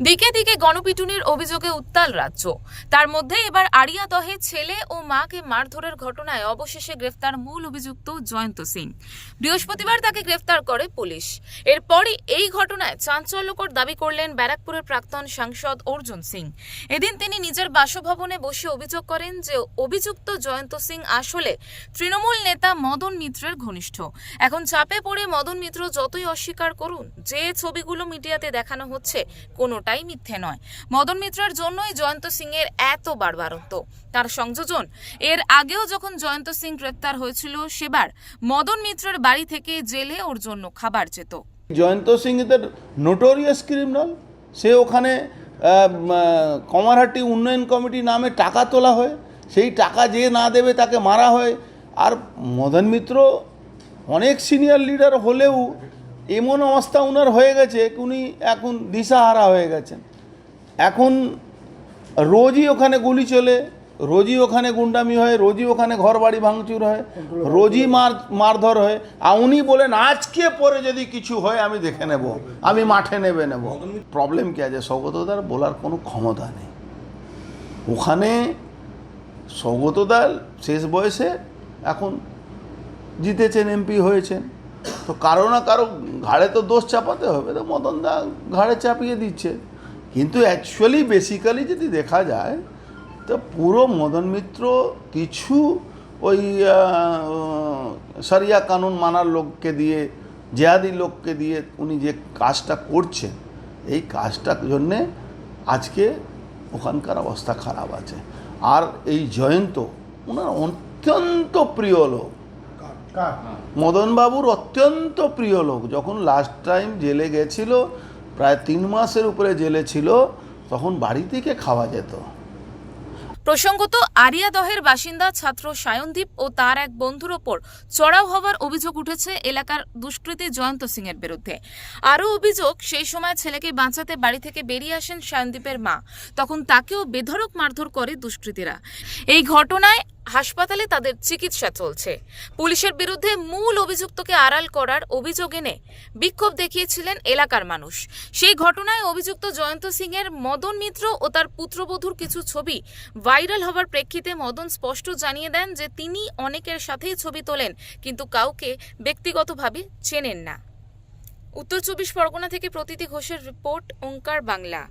দিকে দিকে গণপিটুনির অভিযোগে উত্তাল রাজ্য। তার মধ্যে এবার আড়িয়াদহে ছেলে ও মাকে মারধরের ঘটনায় অবশেষে গ্রেফতার মূল অভিযুক্ত জয়ন্ত সিং। বৃহস্পতিবার তাকে গ্রেফতার করে পুলিশ। এরপরই এই ঘটনায় চাঞ্চল্যকর দাবি করলেন ব্যারাকপুরের প্রাক্তন সাংসদ অর্জুন সিং। এদিন তিনি নিজের বাসভবনে বসে অভিযোগ করেন যে অভিযুক্ত জয়ন্ত সিং আসলে তৃণমূল নেতা মদন মিত্রের ঘনিষ্ঠ। এখন চাপে পড়ে মদন মিত্র যতই অস্বীকার করুন, যে ছবিগুলো মিডিয়াতে দেখানো হচ্ছে কোনোটাই মিথ্যে নয়। মদন মিত্রের জন্যই জয়ন্ত সিং এর এত বাড়বাড়ন্ত তার সংযোজন, এর আগেও যখন জয়ন্ত সিং গ্রেপ্তার হয়েছিল, সেবার মদন মিত্রের বাড়ি থেকে জেলে ওর জন্য খাবার যেত। Jayanta Singh is notorious criminal সে ওখানে কমারহাটি উন্নয়ন কমিটি নামে টাকা তোলা হয়। সেই টাকা যে না দেবে তাকে মারা হয়। আর মদন মিত্র অনেক সিনিয়র লিডার হলেও এমন অবস্থা ওনার হয়ে গেছে উনি এখন দিশাহারা হয়ে গেছেন। এখন রোজই ওখানে গুলি চলে, রোজই ওখানে গুন্ডামি হয়, রোজই ওখানে ঘর বাড়ি ভাঙচুর হয়, রোজই মার, মারধর হয়। আর উনি বলেন, আজকে পরে যদি কিছু হয়, আমি দেখে নেব, আমি মাঠে নেবে নেব। প্রবলেম কি আছে? সৌগতদার বলার কোনো ক্ষমতা নেই। ওখানে সৌগতদার শেষ বয়সে এখন জিতেছেন, এমপি হয়েছেন। তো কারও না কারও ঘাড়ে তো দোষ চাপাতে হবে, তো মদন দা ঘাড়ে চাপিয়ে দিচ্ছে। কিন্তু অ্যাকচুয়ালি বেসিক্যালি যদি দেখা যায়, তো পুরো মদন মিত্র কিছু ওই সারিয়া কানুন মানার লোককে দিয়ে, জেহাদি লোককে দিয়ে উনি যে কাজটা করছেন, এই কাজটার জন্যে আজকে ওখানকার অবস্থা খারাপ আছে। আর এই জয়ন্ত ওনার অত্যন্ত প্রিয় লোক। মদনবাবুর অত্যন্ত প্রিয় লোক। যখন লাস্ট টাইম জেলে গেছিল প্রায় তিন মাসের উপরে জেলে ছিল তখন বাড়ি থেকে খাওয়া যেত। প্রসঙ্গত আরিয়াদহের বাসিন্দা ছাত্র সায়নদীপ ও তার এক বন্ধুর ওপর চড়াও হওয়ার অভিযোগ উঠেছে এলাকার দুষ্কৃতী জয়ন্ত সিং এর বিরুদ্ধে। আরও অভিযোগ সেই সময় ছেলেকে বাঁচাতে বাড়ি থেকে বেরিয়ে আসেন সায়নদীপের মা। তখন তাকেও বেধড়ক মারধর করে দুষ্কৃতীরা। এই ঘটনায় হাসপাতালে তাদের চিকিৎসা চলছে। পুলিশের বিরুদ্ধে মূল অভিযুক্তকে আড়াল করার অভিযোগ এনে বিক্ষোভ দেখিয়েছিলেন এলাকার মানুষ। সেই ঘটনায় অভিযুক্ত জয়ন্ত সিং এর মদন মিত্র ও তার পুত্রবধূর কিছু ছবি ভাইরাল হবার প্রেক্ষিতে মদন স্পষ্ট জানিয়ে দেন যে তিনি অনেকের সাথেই ছবি তোলেন, কিন্তু কাউকে ব্যক্তিগতভাবে চেনেন না। উত্তর চব্বিশ পরগনা থেকে প্রতীতি ঘোষের রিপোর্ট, ওঙ্কার বাংলা।